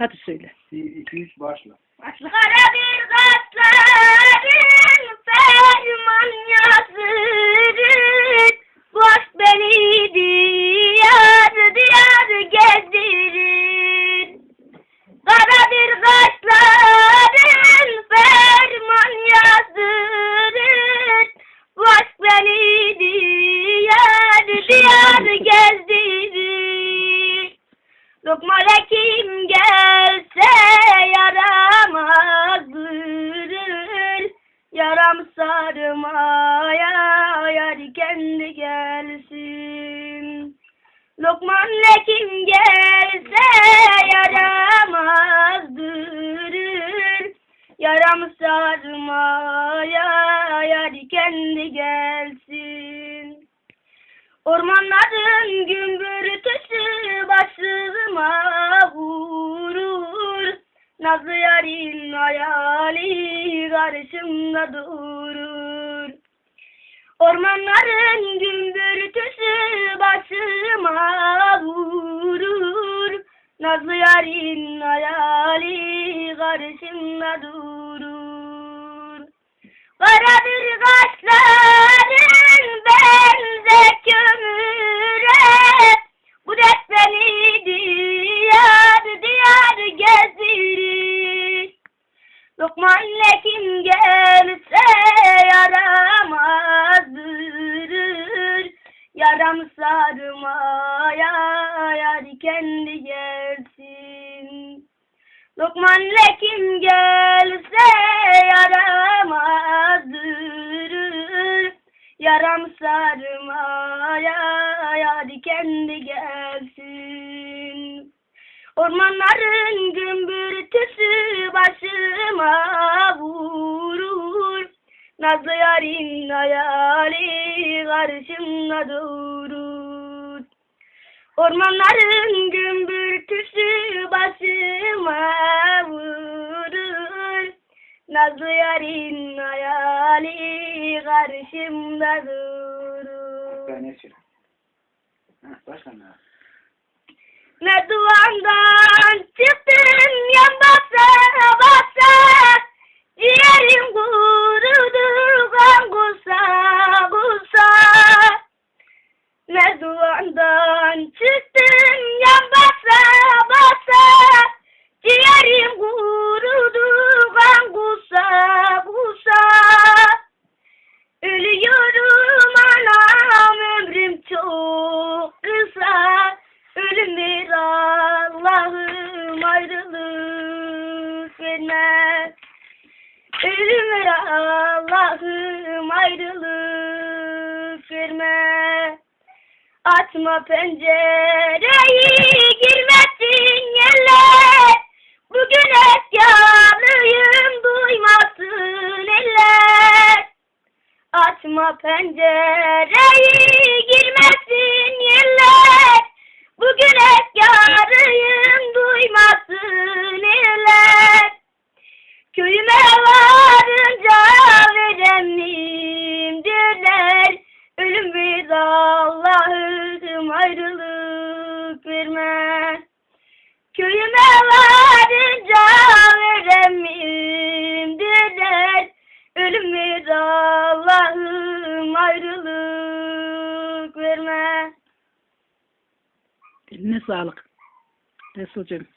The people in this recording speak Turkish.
Hadi söyle. 1, 2, 3 başla. Başla. Kara bir kasların ferman yazırır. Boş beni diyar diyar gezdirir. Kara bir kaşların ferman yazdırır. Boş beni diyar diyar gezdirir. Lokmana kim gelse Lokmanla kim gelse yaramaz durur. Yaram sarmaya yar kendi gelsin. Ormanların gümbürtüsü başıma vurur. Nazlı yarın hayali karşımda durur. Ormanların gümbürtüsü başıma vurur. Nazlı yarın hayali karşımda durur. Karadır kaşların benze kömüre Bu dert beni diyar diyar gezdirir Lokman Yaram sarmaya yar kendi gelsin Lokman kim gelse yaramazdırır. Yaram sarmaya hadi kendi gelsin. Ormanların gümbürtüsü başıma vurur. Nazlı yarın hayali karşımda durur. Ormanların gümbürtüsü başıma vurur. Nazlı yarın hayali karşımda durur. Ben ne başla ne? Ne duvandan çıktım ayrılık vermez. Ölüm ver Allah'ım ayrılık vermez. Açma pencereyi girmesin yerler Bugün efkarlıyım duymasın eller. Açma pencereyi Eline sağlık. Resulcüğüm.